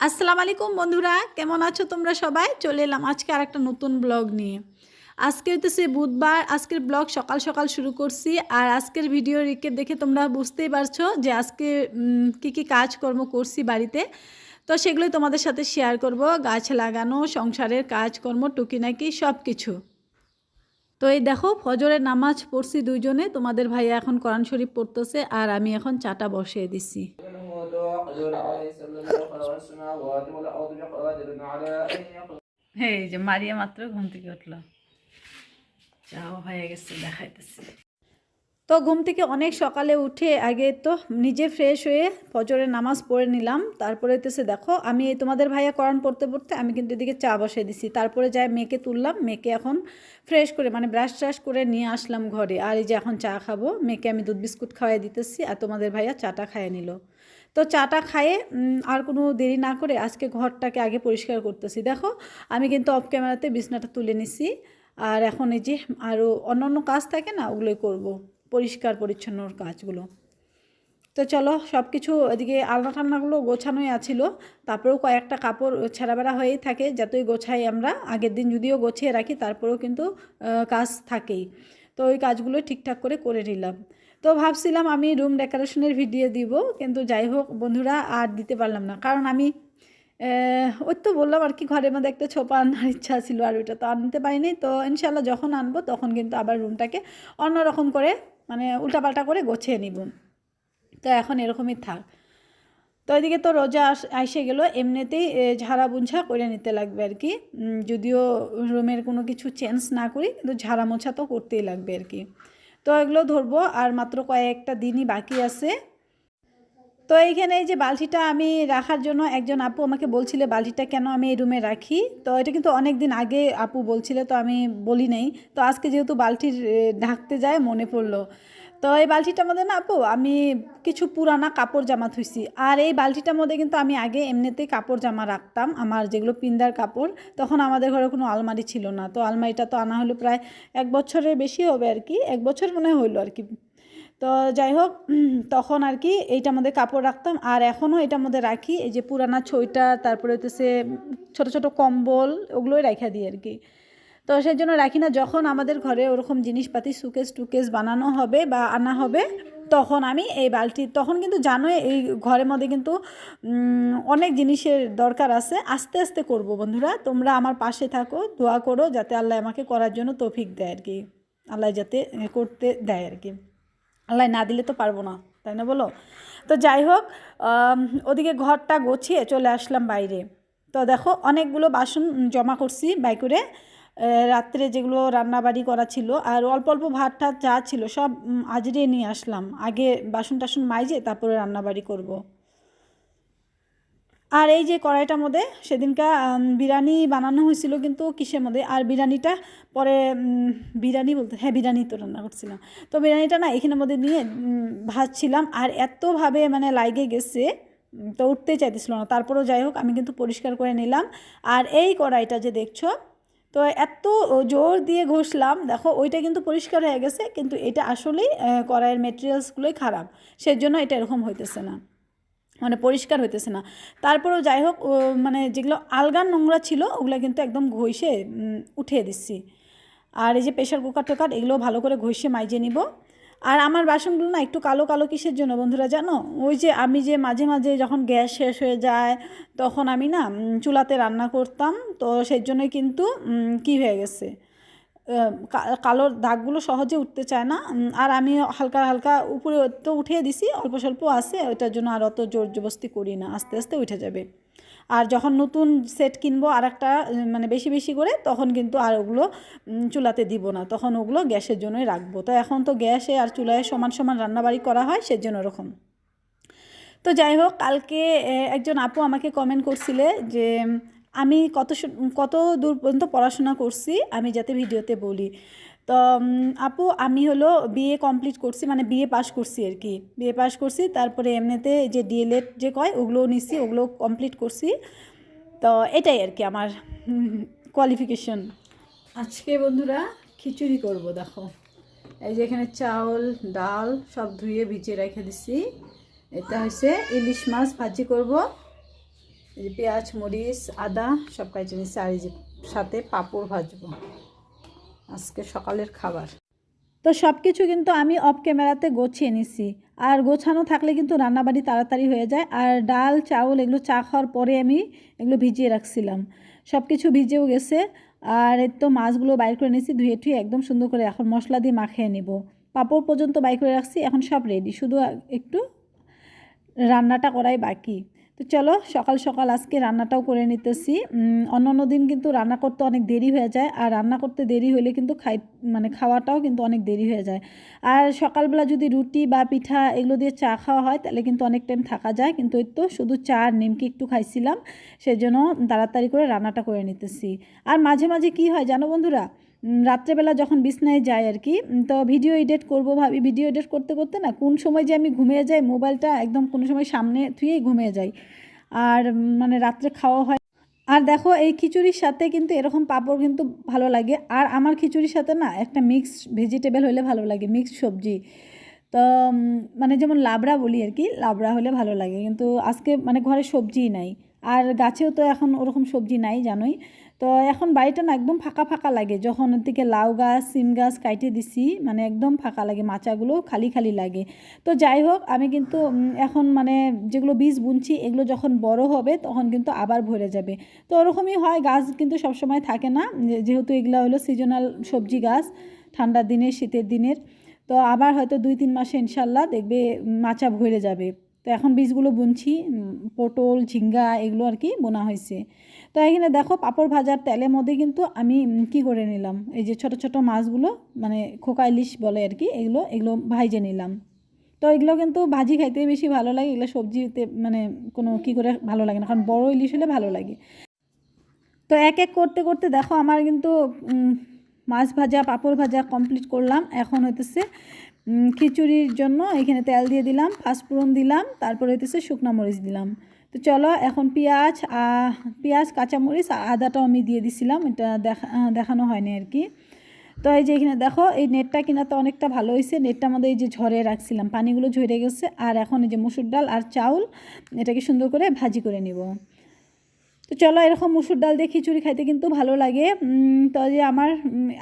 আসসালামু আলাইকুম বন্ধুরা, কেমন আছো তোমরা সবাই? চলে এলাম আজকে আর একটা নতুন ব্লগ নিয়ে। আজকে হইতেছে বুধবার, আজকের ব্লগ সকাল সকাল শুরু করছি। আর আজকের ভিডিও রিকে দেখে তোমরা বুঝতেই পারছ যে আজকে কি কি কাজকর্ম করছি বাড়িতে। তো সেগুলোই তোমাদের সাথে শেয়ার করব। গাছ লাগানো, সংসারের কাজকর্ম, টুকিনাকি সব কিছু তো এই দেখো, ফজরের নামাজ পড়ছি দুইজনে, তোমাদের ভাইয়া এখন কোরআন শরীফ পড়তেছে আর আমি এখন চাটা বসিয়ে দিছি। এই যে মারিয়া মাত্র ঘুম থেকে উঠল। চাও ভাইয়া গেছে, দেখাইতেছি। তো ঘুম থেকে অনেক সকালে উঠে আগে তো নিজে ফ্রেশ হয়ে ফজরের নামাজ পড়ে নিলাম। তারপরে হইতেছে দেখো, আমি এই তোমাদের ভাইয়া কোরআন পড়তে পড়তে আমি কিন্তু এদিকে চা বসিয়ে দিছি। তারপরে যাই মেয়েকে তুললাম, মেয়েকে এখন ফ্রেশ করে মানে ব্রাশ ট্রাশ করে নিয়ে আসলাম ঘরে। আর এই যে এখন চা খাব, মেয়েকে আমি দুধ বিস্কুট খাওয়াই দিতেছি আর তোমাদের ভাইয়া চাটা খাইয়ে নিল। তো চাটা খায়ে আর কোনো দেরি না করে আজকে ঘরটাকে আগে পরিষ্কার করতেছি। দেখো, আমি কিন্তু অফ ক্যামেরাতে বিছনাটা তুলে নিছি। আর এখন এই যে আরও অন্য অন্য কাজ থাকে না, ওগুলোই করব। পরিষ্কার পরিচ্ছন্নর কাজগুলো। তো চলো সব কিছু এদিকে আলনা টালনাগুলো গোছানোই আছিল। তারপরেও কয়েকটা কাপড় ছেঁড়াবেড়া হয়েই থাকে, যতই গোছাই আমরা, আগের দিন যদিও গোছিয়ে রাখি, তারপরেও কিন্তু কাজ থাকেই। তো ওই কাজগুলো ঠিকঠাক করে করে নিলাম। তো ভাবছিলাম আমি রুম ডেকোরেশনের ভিডিও দিব, কিন্তু যাই হোক, বন্ধুরা, আর দিতে পারলাম না। কারণ আমি ওই তো বললাম আর কি, ঘরের মধ্যে একটা ছোপা আনার ইচ্ছা ছিল, আর ওইটা তো আনতে পারিনি। তো ইনশাল্লাহ যখন আনব, তখন কিন্তু আবার রুমটাকে অন্যরকম করে মানে উল্টাপাল্টা করে গোছিয়ে নিব। তো এখন এরকমই থাক। তো এদিকে তো রোজা আস- এসে গেল, এমনিতেই ঝাড়া বুঝা করে নিতে লাগবে আর কি। যদিও রুমের কোনো কিছু চেঞ্জ না করি, কিন্তু ঝাড়া মোছা তো করতেই লাগবে আর কি। তো এগুলো ধরবো, আর মাত্র কয়েকটা দিনই বাকি আছে। তো এইখানে এই যে বালতিটা আমি রাখার জন্য একজন আপু আমাকে বলছিলে, বালতিটা কেন আমি এই রুমে রাখি? তো এটা কিন্তু অনেক দিন আগে আপু বলছিল, তো আমি বলি নাই। তো আজকে যেহেতু বালতির ঢাকতে যায়, মনে পড়ল। তো এই বালতিটার মধ্যে না আপু, আমি কিছু পুরানা কাপড় জামা থুইছি। আর এই বালতিটার মধ্যে কিন্তু আমি আগে এমনিতেই কাপড় জামা রাখতাম, আমার যেগুলো পিন্দার কাপড়। তখন আমাদের ঘরে কোনো আলমারি ছিল না। তো আলমারিটা তো আনা হলো প্রায় এক বছরের বেশি হবে আর কি, এক বছর মনে হইল আর কি। তো যাই হোক, তখন আর কি এইটার মধ্যে কাপড় রাখতাম। আর এখনও এটার মধ্যে রাখি, এই যে পুরানা ছইটা তারপরে হতেছে ছোট ছোট কম্বল, ওগুলোই রাখা দিই আর কি। তো সেই জন্য রাখি না, যখন আমাদের ঘরে ওরকম জিনিসপাতি, সুকেস, টুকেস বানানো হবে বা আনা হবে, তখন আমি এই বালতি, তখন কিন্তু জানোই এই ঘরের মধ্যে কিন্তু অনেক জিনিসের দরকার আছে। আস্তে আস্তে করব বন্ধুরা, তোমরা আমার পাশে থাকো, দোয়া করো যাতে আল্লাহ আমাকে করার জন্য তৌফিক দেয় আর কি। আল্লাহ যাতে করতে দেয় আর কি। আল্লাহ না দিলে তো পারব না, তাই না বলো? তো যাই হোক ওদিকে ঘরটা গোছিয়ে চলে আসলাম বাইরে। তো দেখো, অনেকগুলো বাসন জমা করছি বাই করে রাত্রে যেগুলো রান্নাবাড়ি করা ছিল আর অল্প অল্প ভাত টাত যা ছিল সব আজরিয়ে নিয়ে আসলাম। আগে বাসন টাসন মাইজে তারপরে রান্নাবাড়ি করব। আর এই যে কড়াইটার মধ্যে সেদিনকা বিরিয়ানি বানানো হয়েছিল কিন্তু কিসের মধ্যে? আর বিরিয়ানিটা পরে বিরিয়ানি বলতে হ্যাঁ বিরিয়ানি তো রান্না করছিলাম। তো বিরিয়ানিটা না এখানের মধ্যে নিয়ে ভাজছিলাম আর এতভাবে মানে লাইগে গেছে তো উঠতে চাইতেছিল না। তারপরেও যাই হোক, আমি কিন্তু পরিষ্কার করে নিলাম। আর এই কড়াইটা যে দেখছ, তো এত জোর দিয়ে ঘষলাম, দেখো, ওইটা কিন্তু পরিষ্কার হয়ে গেছে, কিন্তু এটা আসলেই কড়াইয়ের মেটেরিয়ালসগুলোই খারাপ। সেজন্য এটা এরকম হইতেছে না। মানে পরিষ্কার হইতেছে না। তারপরেও যাই হোক মানে যেগুলো আলগান নোংরা ছিল, ওগুলো কিন্তু একদম ঘষে উঠিয়ে দিচ্ছি। আর এই যে প্রেশার কুকার টোকার, এগুলো ভালো করে ঘষে মাইজে নিব। আর আমার বাসনগুলো না একটু কালো কালো কিসের জন্য বন্ধুরা জানো? ওই যে আমি যে মাঝে মাঝে যখন গ্যাস শেষ হয়ে যায়, তখন আমি না চুলাতে রান্না করতাম। তো সেই জন্যই কিন্তু কি হয়ে গেছে? কালো দাগগুলো সহজে উঠতে চায় না। আর আমি হালকা হালকা উপরে তো উঠিয়ে দিছি, অল্প স্বল্প আছে, ওইটার জন্য আর অত জোর জবস্তি করি না, আস্তে আস্তে উঠে যাবে। আর যখন নতুন সেট কিনবো আর একটা মানে বেশি বেশি করে, তখন কিন্তু আর ওগুলো চুলাতে দিব না, তখন ওগুলো গ্যাসের জন্যই রাখব। তো এখন তো গ্যাসে আর চুলায় সমান সমান রান্নাবাড়ি করা হয়, সেজন্য ওরকম। তো যাই হোক, কালকে একজন আপু আমাকে কমেন্ট করছিলে যে আমি কত কত দূর পর্যন্ত পড়াশোনা করছি, আমি যাতে ভিডিওতে বলি। তো আপু, আমি হলো বিএ কমপ্লিট করছি মানে বিএ পাশ করছি আর কি। বিএ পাস করছি, তারপরে এমনিতে যে ডিএলএড যে কয়, ওগুলোও নিছি ওগুলো কমপ্লিট করছি। তো, এটাই আর কি আমার কোয়ালিফিকেশন আজকে বন্ধুরা খিচুড়ি করব, দেখো। এই যে এখানে চাউল, ডাল সব ধুয়ে ভিজিয়ে রেখে দিছি। এটা হচ্ছে ইলিশ মাছ ভাজি করব। যে পেঁয়াজ, মরিচ, আদা সব কাইটে নিচ্ছি আর সাথে পাঁপড় ভাজবো। আজকে সকালের খাবার। তো সব কিছু কিন্তু আমি অফ ক্যামেরাতে গোছিয়ে নিছি। আর গোছানো থাকলে কিন্তু রান্নাবাড়ি তাড়াতাড়ি হয়ে যায়। আর ডাল, চাউল এগুলো চা খাওয়ার পরে আমি এগুলো ভিজিয়ে রাখছিলাম। সব কিছু ভিজেও গেছে। আর এই তো মাছগুলো বাইর করে নিয়েছি, ধুয়ে ঠুয়ে একদম সুন্দর করে এখন মশলা দিয়ে মাখিয়ে নিব। পাঁপড় পর্যন্ত বাইর করে রাখছি, এখন সব রেডি শুধু একটু রান্নাটা করাই বাকি। তো চলো, সকাল সকাল আজকে রান্নাটাও করে নিতেছি। অন্য অন্য দিন কিন্তু রান্না করতে অনেক দেরি হয়ে যায়, আর রান্না করতে দেরি হলে কিন্তু খাই মানে খাওয়াটাও কিন্তু অনেক দেরি হয়ে যায়। আর সকালবেলা যদি রুটি বা পিঠা এগুলো দিয়ে চা খাওয়া হয়, তাহলে কিন্তু অনেক টাইম থাকা যায়। কিন্তু ওই তো শুধু চা আর নিমকি একটু খাইছিলাম সেই জন্য তাড়াতাড়ি করে রান্নাটা করে নিতেছি। আর মাঝে মাঝে কি হয় জানো বন্ধুরা? রাত্রেবেলা যখন বিছনায় যাই আর কি তো ভিডিও এডিট করব ভাবি। ভিডিও এডিট করতে করতে না, কোন সময় যে আমি ঘুমিয়ে যাই, মোবাইলটা একদম কোনো সময় সামনে থুয়েই ঘুমিয়ে যাই। আর মানে রাত্রে খাওয়া হয়। আর দেখো, এই খিচুড়ির সাথে কিন্তু এরকম পাঁপড় কিন্তু ভালো লাগে। আর আমার খিচুড়ির সাথে না একটা মিক্স ভেজিটেবল হলে ভালো লাগে মিক্স সবজি। তো মানে যেমন লাবড়া বলি আর কি, লাবড়া হলে ভালো লাগে। কিন্তু আজকে মানে ঘরে সবজিই নাই। আর গাছেও তো এখন ওরকম সবজি নাই, জানোই। তো এখন বাড়িটা না একদম ফাঁকা ফাঁকা লাগে। যখন দিকে লাউ গাছ, সিম গাছ কাইটে দিছি মানে একদম ফাঁকা লাগে, মাচাগুলো খালি খালি লাগে। তো যাই হোক, আমি কিন্তু এখন মানে যেগুলো বীজ বুনছি, এগুলো যখন বড় হবে, তখন কিন্তু আবার ভরে যাবে। তো ওরকমই হয়, গাছ কিন্তু সবসময় থাকে না। যেহেতু এগুলো হলো সিজনাল সবজি গাছ, ঠান্ডার দিনের শীতের দিনের। তো আবার হয়তো দুই, তিন মাসে ইনশাল্লাহ দেখবে মাচা ভরে যাবে। তো এখন বীজগুলো বুনছি পটল, ঝিঙ্গা, এগুলো আর কি বোনা হয়েছে। তো এখানে দেখো পাঁপড় ভাজার তেলের মধ্যে কিন্তু আমি কি করে নিলাম? এই যে ছোট ছোট মাছগুলো মানে খোকা ইলিশ বলে আর কি, এগুলো এগুলো ভাইজে নিলাম। তো এগুলো কিন্তু ভাজি খাইতে বেশি ভালো লাগে, এগুলো সবজিতে মানে কোনো কি করে ভালো লাগে না, কারণ বড় ইলিশ হলে ভালো লাগে। তো এক এক করতে করতে দেখো আমার কিন্তু মাছ ভাজা, পাঁপড় ভাজা কমপ্লিট করলাম। এখন হইতেছে খিচুড়ির জন্য এখানে তেল দিয়ে দিলাম, পাঁচফোড়ন দিলাম, তারপর হইতেছে শুকনা মরিচ দিলাম। তো চলো এখন পেঁয়াজ পেঁয়াজ, কাঁচামরিচ আদাটাও আমি দিয়ে দিছিলাম। এটা দেখা দেখানো হয়নি আর কি। তো এই যে এখানে দেখো, এই নেটটা কিনা তো অনেকটা ভালো হয়েছে নেটটা আমাদের এই যে ঝরে রাখছিলাম, পানিগুলো ঝরে গেছে। আর এখন এই যে মুসুর ডাল আর চাউল, এটাকে সুন্দর করে ভাজি করে নিব। তো চলো এরকম মুসুর ডাল দিয়ে খিচুড়ি খাইতে কিন্তু ভালো লাগে। তো যে আমার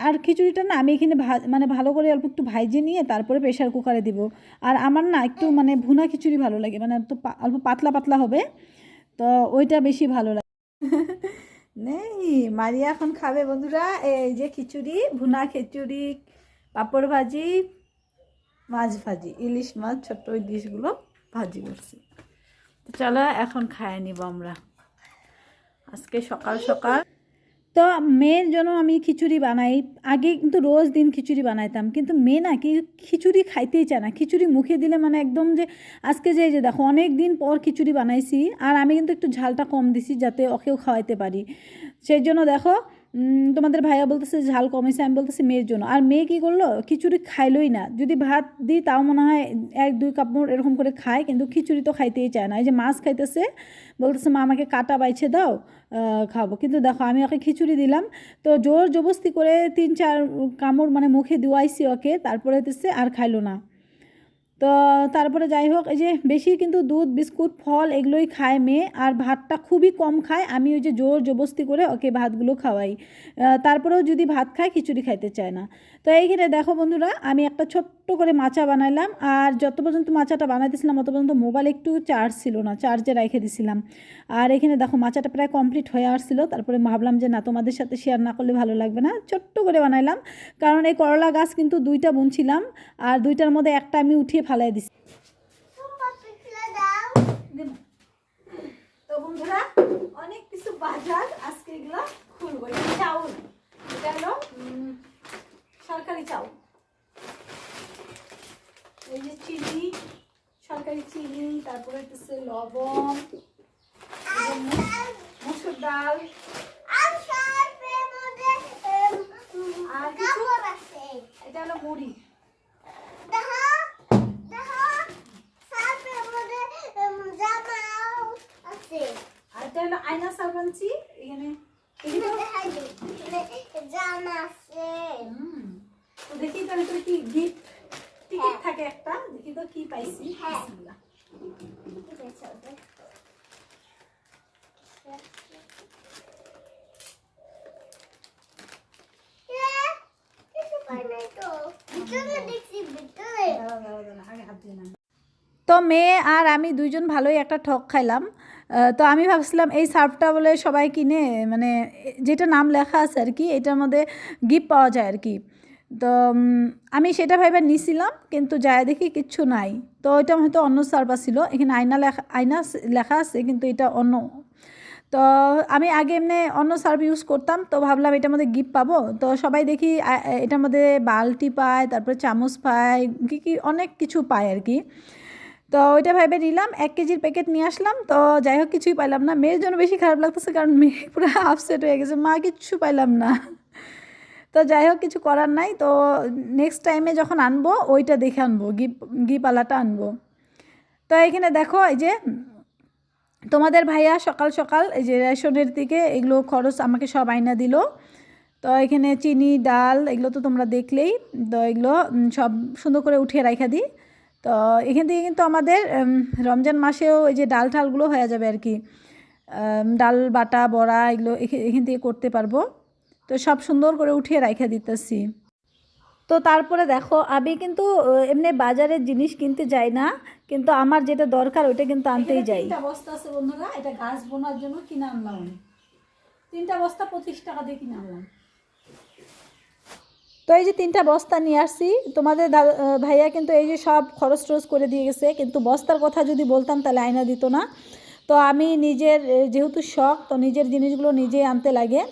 আর খিচুড়িটা না আমি এখানে মানে ভালো করে অল্প একটু ভাইজে নিয়ে তারপরে প্রেশার কুকারে দিব। আর আমার না একটু মানে ভুনা খিচুড়ি ভালো লাগে মানে তো অল্প পাতলা পাতলা হবে। তো ওইটা বেশি ভালো লাগে। নেই, মারিয়া এখন খাবে বন্ধুরা, এই যে খিচুড়ি, ভুনা খিচুড়ি, পাঁপড় ভাজি, মাছ ভাজি, ইলিশ মাছ, ছোট্ট ওই ডিশগুলো ভাজি করছি। চলো এখন খাইয়ে নিব আমরা। আজকে সকাল সকাল। তো মেয়ের জন্য আমি খিচুড়ি বানাই। আগে কিন্তু রোজ দিন খিচুড়ি বানাইতাম, কিন্তু মেয়ে না কি খিচুড়ি খাইতেই চায় না। খিচুড়ি মুখে দিলে মানে একদম যে আজকে যে যে দেখো, অনেক দিন পর খিচুড়ি বানাইছি, আর আমি কিন্তু একটু ঝালটা কম দিছি যাতে ওকেও খাওয়াইতে পারি। সেই জন্য দেখো তোমাদের ভাইয়া বলতেছে ঝাল কমেছে আমি বলতেছি মেয়ের জন্য। আর মেয়ে কী করল? খিচুড়ি খাইলোই না। যদি ভাত দিই, তাও মনে হয় এক, দুই কাপড় এরকম করে খায়, কিন্তু খিচুড়ি তো খাইতেই চায় না। এই যে মাছ খাইতেছে, বলতেছে, মা, আমাকে কাটা বাইছে দাও খাব। কিন্তু দেখো, আমি ওকে খিচুড়ি দিলাম। তো জোর জবস্তি করে তিন, চার কামড় মানে মুখে দিওয়াইছি ওকে, তারপরে হতেছে আর খাইলো না। তো তারপরে যাই হোক এই যে বেশি কিন্তু দুধ, বিস্কুট, ফল এগুলোই খায় মেয়ে আর ভাতটা খুবই কম খায়। আমি ওই যে জোর জবস্তি করে ওকে ভাতগুলো খাওয়াই। তারপরেও যদি ভাত খায়, খিচুড়ি খাইতে চায় না। তো এইখানে দেখো বন্ধুরা, আমি একটা ছোট্ট করে মাচা বানাইলাম আর যত পর্যন্ত মাচাটা বানাইতেছিলাম তত পর্যন্ত মোবাইল একটু চার্জ ছিল না চার্জে রেখে দিছিলাম। আর এখানে দেখো, মাচাটা প্রায় কমপ্লিট হয়ে আসছিল। তারপরে ভাবলাম যে না, তোমাদের সাথে শেয়ার না করলে ভালো লাগবে না। ছোট্ট করে বানাইলাম। কারণ এই করলা গাছ কিন্তু দুইটা বুনছিলাম আর দুইটার মধ্যে একটা আমি উঠিয়ে ফালাই দিছি। চাউল। এই যে চিনি সরকারি চিনি তারপরে হচ্ছে লবণ মুসুর ডাল। আর এটা হলো মুড়ি। আর এটা হলো আয়না সাবানছি এখানে। দেখি তাহলে কি গিফট টিকিট থাকে একটা দেখি তো কি পাইছি। হ্যাঁ। তো মেয়ে আর আমি দুইজন ভালোই একটা ঠক খাইলাম। তো আমি ভাবছিলাম এই সার্ফটা বলে সবাই কিনে মানে যেটা নাম লেখা আছে আর কি এটার মধ্যে গিফট পাওয়া যায় আর কি। তো আমি সেটা ভাইবার নিছিলাম, কিন্তু যায় দেখি কিচ্ছু নাই। তো এটা হয়তো অন্য সার্ফ ছিল, এখানে আয়না লেখা আয়না লেখা আছে, কিন্তু এটা অন্য। তো আমি আগে এমনি অন্য সার্ফ ইউজ করতাম, তো ভাবলাম এটার মধ্যে গিফট পাবো। তো সবাই দেখি এটার মধ্যে বালতি পায়, তারপরে চামচ পায়, কী কী, অনেক কিছু পায় আর কি। তো ওইটা ভেবে নিলাম, এক কেজির প্যাকেট নিয়ে আসলাম, তো যাই হোক কিছুই পাইলাম না। মেয়ের জন্য বেশি খারাপ লাগতেছে, কারণ মেয়ে পুরো আপসেট হয়ে গেছে, মা কিচ্ছু পাইলাম না। তো যাই হোক কিছু করার নাই। তো নেক্সট টাইমে যখন আনব, ওইটা দেখে আনব গি গিপালাটা আনব। তো এখানে দেখো, এই যে, তোমাদের ভাইয়া সকাল সকাল এই যে রেশনের দিকে এগুলো খরচ আমাকে সব আয়না দিল। তো এখানে চিনি, ডাল, এগুলো তো তোমরা দেখলেই, তো এগুলো সব সুন্দর করে উঠিয়ে রাখা দিই। তো এখান থেকে কিন্তু আমাদের রমজান মাসেও এই যে ডাল ঠালগুলো হয়ে যাবে আর কি। ডাল, বাটা, বড়া এগুলো এখে- এখান থেকে করতে পারব। তো সব সুন্দর করে উঠিয়ে রাখা দিতেছি। তো তারপরে দেখো আমি কিন্তু এমনি বাজারের জিনিস কিনতে যাই না কিন্তু আমার যেটা দরকার ওইটা কিন্তু আনতেই যাই। বস্তা আছে বন্ধুরা এটা গাছ বোনার জন্য কিনে আনলাম তিনটা বস্তা পঁচিশ টাকা দিয়ে কিনে আনলাম। তো এই যে তিনটা বস্তা নিয়ে আসছি তোমাদের ভাইয়া কিন্তু এই যে সব খরচ টরচ করে দিয়ে গেছে কিন্তু বস্তার কথা যদি বলতাম তাহলে আয়না দিত না। তো আমি নিজের যেহেতু শখ তো নিজের জিনিসগুলো নিজেই আনতে লাগে।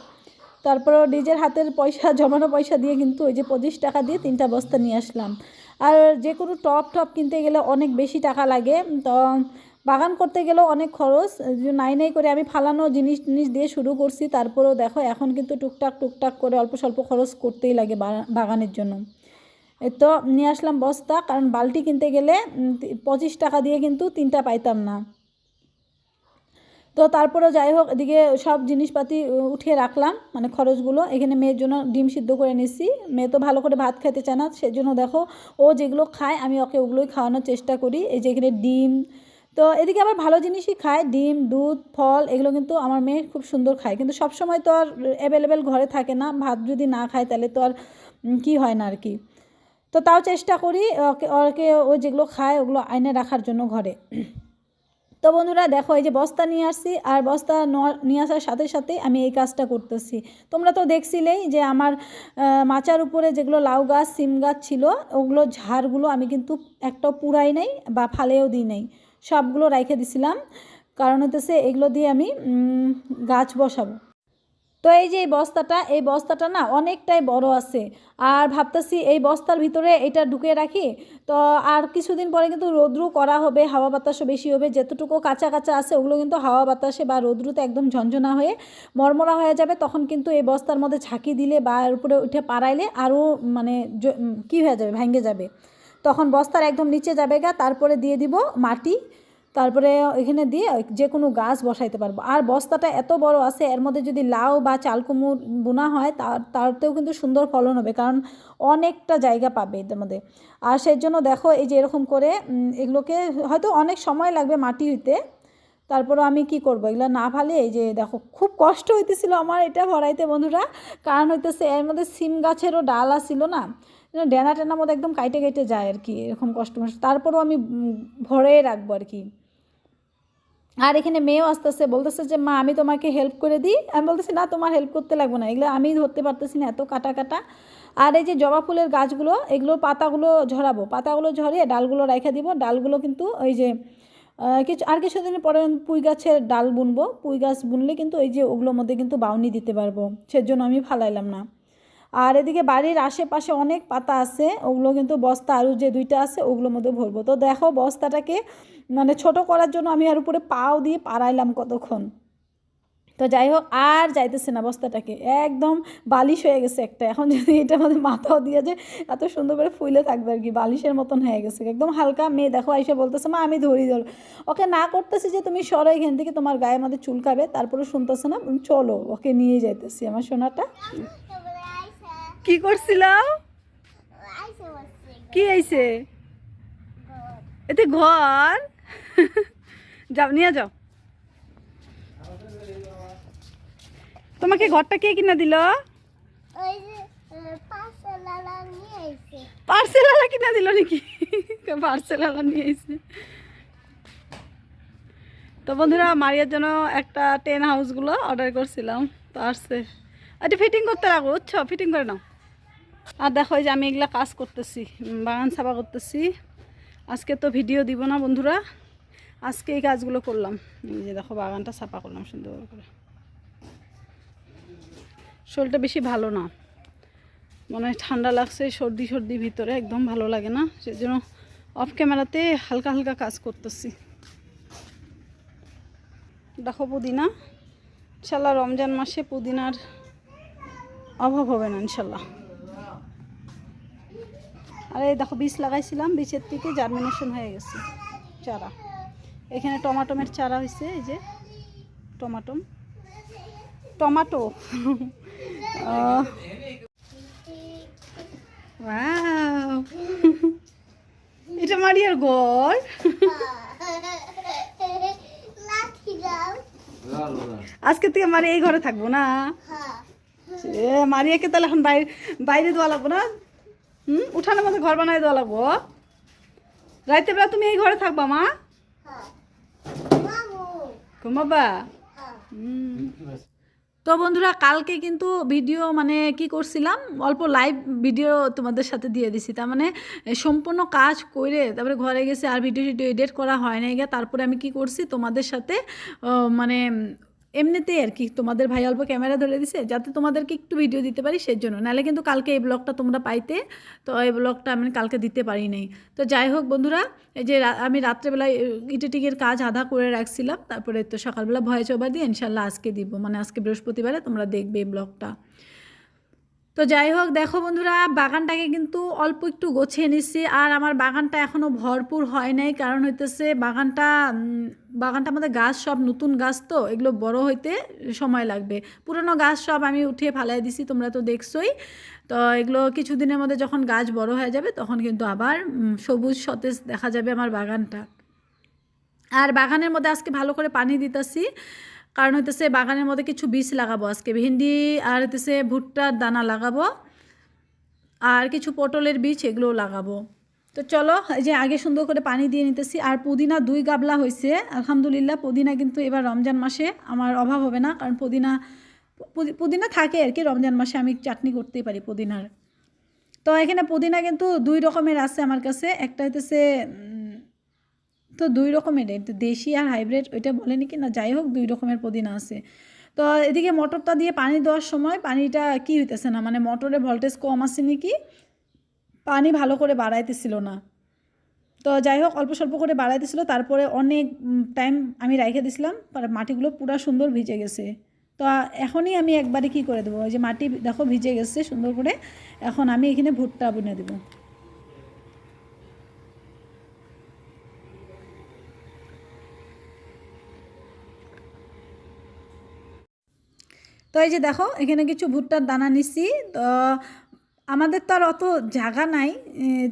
তারপরেও নিজের হাতের পয়সা, জমানো পয়সা দিয়ে কিন্তু ওই যে পঁচিশ টাকা দিয়ে তিনটা বস্তা নিয়ে আসলাম। আর যে কোনো টপ টপ কিনতে গেলে অনেক বেশি টাকা লাগে। তো বাগান করতে গেলেও অনেক খরচ। নাই নাই করে আমি ফালানো জিনিস জিনিস দিয়ে শুরু করছি। তারপরেও দেখো এখন কিন্তু টুকটাক টুকটাক করে অল্প স্বল্প খরচ করতেই লাগে বাগানের জন্য। তো নিয়ে আসলাম বস্তা। কারণ বালতি কিনতে গেলে পঁচিশ টাকা দিয়ে কিন্তু তিনটা পাইতাম না। তো তারপরেও যাই হোক এদিকে সব জিনিসপাতি উঠিয়ে রাখলাম মানে খরচগুলো। এখানে মেয়ের জন্য ডিম সিদ্ধ করে নিচ্ছি মেয়ে তো ভালো করে ভাত খেতে চায় না, সেজন্য দেখো, ও যেগুলো খায়, আমি ওকে ওগুলোই খাওয়ানোর চেষ্টা করি। এই যে এখানে ডিম, তো এদিকে আবার ভালো জিনিসই খায়। ডিম, দুধ, ফল, এগুলো কিন্তু আমার মেয়ে খুব সুন্দর খায়। কিন্তু সব সময় তো আর অ্যাভেলেবেল ঘরে থাকে না, ভাত যদি না খায় তাহলে তো আর কি হয় না আর কি। তো তাও চেষ্টা করি, ওকে ওকে ও যেগুলো খায় ওগুলো আইনে রাখার জন্য ঘরে। তো বন্ধুরা দেখো, এই যে বস্তা নিয়ে আসছি আর বস্তা নিয়ে আসার সাথে সাথে আমি এই কাজটা করতেছি। তোমরা তো দেখছিলেই যে আমার মাচার উপরে যেগুলো লাউ গাছ, সিম গাছ ছিল, ওগুলো ঝাড়গুলো আমি কিন্তু একটাও পুরাই নাই বা ফালেও দিই নাই। সবগুলো রাইখে দিছিলাম। কারণ হতেছে এগুলো দিয়ে আমি গাছ বসাবো। তো এই যে এই বস্তাটা এই বস্তাটা না অনেকটাই বড় আছে। আর ভাবতেছি এই বস্তার ভিতরে এটা ঢুকে রাখি। তো আর কিছুদিন পরে কিন্তু রোদ্রু করা হবে, হাওয়া বাতাসও বেশি হবে। যেতটুকু কাঁচা কাঁচা আছে, ওগুলো কিন্তু হাওয়া বাতাসে বা রোদ্রুতে একদম ঝনঝনা হয়ে মরমরা হয়ে যাবে। তখন কিন্তু এই বস্তার মধ্যে ঝাঁকি দিলে বা এর উপরে উঠে পাড়াইলে আরও মানে কি হয়ে যাবে, ভেঙে যাবে। তখন বস্তার একদম নিচে যাবে গা, তারপরে দিয়ে দিব মাটি। তারপরে এখানে দিয়ে যে কোনো গাছ বসাইতে পারব। আর বস্তাটা এত বড় আছে, এর মধ্যে যদি লাউ বা চালকুমুর বোনা হয়, তার তারতেও কিন্তু সুন্দর ফলন হবে, কারণ অনেকটা জায়গা পাবে এদের মধ্যে। আর সেই জন্য দেখো, এই যে এরকম করে এগুলোকে হয়তো অনেক সময় লাগবে মাটি হইতে তারপরে আমি কি করব? এগুলো না ফালে এই যে দেখো, খুব কষ্ট হইতেছিল আমার এটা ভরাইতে বন্ধুরা। কারণ হইতেছে, এর মধ্যে সিম গাছেরও ডাল আসছিল না ডেনা টেনার মধ্যে একদম কাইটে কাইটে যায় আর কি, এরকম কষ্ট। তারপরেও আমি ভরে রাখব আর কি। আর এখানে মেয়েও আসতেছে, বলতেছে যে, মা, আমি তোমাকে হেল্প করে দিই। আমি বলতেছি, না, তোমার হেল্প করতে লাগবে না। এগুলো আমি ধরতে পারতেছি না, এত কাটা কাটা। আর এই যে জবা ফুলের গাছগুলো, এগুলোর পাতাগুলো ঝরাবো। পাতাগুলো ঝরিয়ে ডালগুলো রেখে দিব। ডালগুলো কিন্তু ওই যে কিছু, আর কিছুদিন পরে পুঁই গাছের ডাল বুনবো। পুঁই গাছ বুনলে কিন্তু এই যে ওগুলোর মধ্যে কিন্তু বাউনি দিতে পারব। সেজন্য আমি ফালাইলাম না। আর এদিকে বাড়ির আশেপাশে অনেক পাতা আছে, ওগুলো কিন্তু বস্তা আরও যে দুইটা আছে, ওগুলোর মধ্যে ভরবো। তো দেখো বস্তাটাকে মানে ছোট করার জন্য আমি আর উপরে পাও দিয়ে পাড়াইলাম কতক্ষণ। তো যাই হোক, আর যাইতেছে না বস্তাটাকে। একদম বালিশ হয়ে গেছে একটা। এখন যদি এটা আমাদের মাথাও দিয়ে যায়, এত সুন্দর করে ফুলে থাকবে আর কি, বালিশের মতন হয়ে গেছে। একদম হালকা মেয়ে, দেখো, আইসা বলতেছে, মা, আমি ধরি, ধরো। ওকে না করতেছি যে, তুমি সরো এখান থেকে, তোমার গায়ে আমাদের চুলকাবে তারপরে শুনতেছে না, চলো, ওকে নিয়ে যাইতেছি। আমার সোনাটা কি করছিলাম কি আইছে? এতে ঘর। যাও, নিয়ে যাও। তোমাকে ঘরটা কে কিনা দিল? পার্সেল আলা কিনে দিল নাকি? পার্সেল আলা নিয়ে এসে তো বন্ধুরা, মারিয়ার জন্য একটা টেন হাউসগুলো অর্ডার করছিলাম, তো আসছে। এটা ফিটিং করতে রাখব বুঝছ? ফিটিং করে নাও। আর দেখো যে আমি এগুলা কাজ করতেছি বাগান সাফা করতেছি। আজকে তো ভিডিও দিব না বন্ধুরা, আজকে এই কাজগুলো করলাম। যে দেখো বাগানটা সাফা করলাম সুন্দর করে। শরীরটা বেশি ভালো না। মনে হয় ঠান্ডা লাগছে, সর্দি সর্দি ভিতরে একদম ভালো লাগে না। সেজন্য অফ ক্যামেরাতে হালকা হালকা কাজ করতেছি। দেখো পুদিনা, ইনশাল্লাহ রমজান মাসে পুদিনার অভাব হবে না, ইনশাল্লাহ। আর এই দেখো বীজ লাগাইছিলাম বীজের থেকে জার্মিনেশন হয়ে গেছে চারা। এখানে টমাটোমের চারা হয়েছে এই যে টমাটম। টমাটো. এটা মারিয়ার লাঠি আজকে থেকে মারি এই ঘরে থাকব না। হ্যাঁ। এ মারিয়াকে তাহলে এখন বাইরে বাইরে দেওয়া লাগবো না? হুম? উঠানের মধ্যে ঘর বানাই দেওয়া লাগবো? রাইতে বেলা তুমি এই ঘরে থাকবা, মা? ঘুমাবা। তো বন্ধুরা, কালকে কিন্তু ভিডিও মানে কি করছিলাম? অল্প লাইভ ভিডিও তোমাদের সাথে দিয়ে দিছি। তার মানে সম্পূর্ণ কাজ করে তারপরে ঘরে গেছে আর ভিডিও টিডিও এডিট করা হয় গিয়ে তারপরে আমি কি করছি তোমাদের সাথে মানে এমনিতেই আর কি তোমাদের ভাই অল্প ক্যামেরা ধরে দিছে, যাতে তোমাদেরকে একটু ভিডিও দিতে পারি সেজন্য। নাহলে কিন্তু কালকে এই ব্লগটা তোমরা পাইতে, তো এই ব্লগটা আমি কালকে দিতে পারি নাই। তো যাই হোক বন্ধুরা, এই যে আমি রাত্রেবেলায় ইটেটিকের কাজ আধা করে রাখছিলাম, তারপরে তো সকালবেলা ভয়েস ওভার দিয়ে ইনশাল্লাহ আজকে দিব। মানে আজকে বৃহস্পতিবারে তোমরা দেখবে এই ব্লগটা তো যাই হোক দেখো বন্ধুরা বাগানটাকে কিন্তু অল্প একটু গোছিয়ে নিচ্ছি। আর আমার বাগানটা এখনও ভরপুর হয় নাই কারণ হইতেছে বাগানটা উম, বাগানটা আমাদের গাছ সব নতুন গাছ তো এগুলো বড় হইতে সময় লাগবে। পুরনো গাছ সব আমি উঠিয়ে ফালাই দিছি তোমরা তো দেখছোই। তো এগুলো কিছুদিনের মধ্যে যখন গাছ বড় হয়ে যাবে তখন কিন্তু আবার সবুজ সতেজ দেখা যাবে আমার বাগানটা। আর বাগানের মধ্যে আজকে ভালো করে পানি দিতেছি। কারণ হইতেছে বাগানের মধ্যে কিছু বীজ লাগাবো আজকে। ভেন্ডি আর হইতেছে ভুট্টার দানা লাগাবো। আর কিছু পটলের বীজ এগুলোও লাগাবো। তো চলো, এই যে আগে সুন্দর করে পানি দিয়ে নিতেছি। আর পুদিনা দুই গাবলা হয়েছে আলহামদুলিল্লাহ। পুদিনা কিন্তু এবার রমজান মাসে আমার অভাব হবে না, কারণ পুদিনা, পুদি- পুদিনা থাকে আর কি রমজান মাসে, আমি চাটনি করতেই পারি পুদিনার। তো এখানে পুদিনা কিন্তু দুই রকমের আছে আমার কাছে। একটা হইতেছে তো দুই রকমের দেশি আর হাইব্রিড ওইটা বলেনি কি না যাই হোক, দুই রকমের পুদিনা আছে। তো এদিকে মোটরটা দিয়ে পানি দেওয়ার সময় পানিটা কি হইতেছে না? মানে মোটরে ভোল্টেজ কম আছে নাকি? পানি ভালো করে বাড়াইতেছিল না। তো যাই হোক, অল্প স্বল্প করে বাড়াইতেছিল, তারপরে অনেক টাইম আমি রাইখে দিছিলাম, পরে মাটিগুলো পুরো সুন্দর ভিজে গেছে। তো এখনই আমি একবারে কি করে দেবো? ওই যে মাটি দেখো ভিজে গেছে সুন্দর করে, এখন আমি এখানে ভুট্টা বুনে দেবো। তো এই যে দেখো, এখানে কিছু ভুট্টার দানা নিছি তো, আমাদের তো আর অত জায়গা নাই।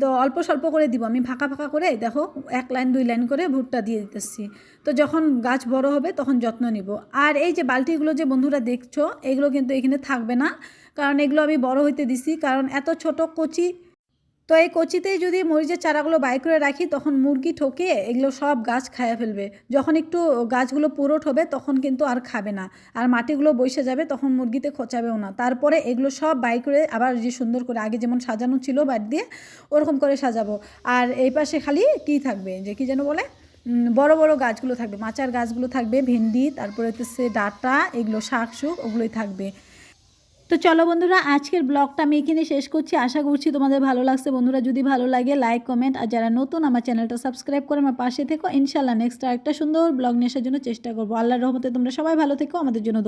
তো অল্প স্বল্প করে দিব। আমি ফাঁকা ফাঁকা করে, দেখো, এক লাইন, দুই লাইন করে ভুট্টা দিয়ে দিতেছি। তো যখন গাছ বড় হবে, তখন যত্ন নিব। আর এই যে বালতিগুলো যে বন্ধুরা দেখছ, এগুলো কিন্তু এখানে থাকবে না। কারণ এগুলো আমি বড় হইতে দিছি। কারণ এত ছোট কচি তো এই কচিতেই যদি মরিচের চারাগুলো বাই করে রাখি, তখন মুরগি ঠকে, এগুলো সব গাছ খাইয়া ফেলবে। যখন একটু গাছগুলো পুরোট হবে তখন কিন্তু আর খাবে না। আর মাটিগুলো বসে যাবে, তখন মুরগিতে খোঁচাবেও না। তারপরে এগুলো সব বাই করে আবার যে সুন্দর করে আগে যেমন সাজানো ছিল বাড়ি দিয়ে, ওরকম করে সাজাবো। আর এই পাশে খালি কি থাকবে? যে কি যেন বলে? বড় বড় গাছগুলো থাকবে। মাচার গাছগুলো থাকবে, ভেন্ডি, তারপরে হচ্ছে ডাটা, এগুলো শাক শুক ওগুলোই থাকবে। তো চলো বন্ধুরা, আজকের ব্লগটা আমি এখানে শেষ করছি। আশা করছি তোমাদের ভালো লাগছে। বন্ধুরা, যদি ভালো লাগে লাইক কমেন্ট আর যারা নতুন আমার চ্যানেলটা সাবস্ক্রাইব করে আমার পাশে থেকো। ইনশাল্লাহ নেক্সট আর একটা সুন্দর ব্লগ নিয়ে আসার জন্য চেষ্টা করব। আল্লাহর রহমতে তোমরা সবাই ভালো থেকো, আমাদের জন্য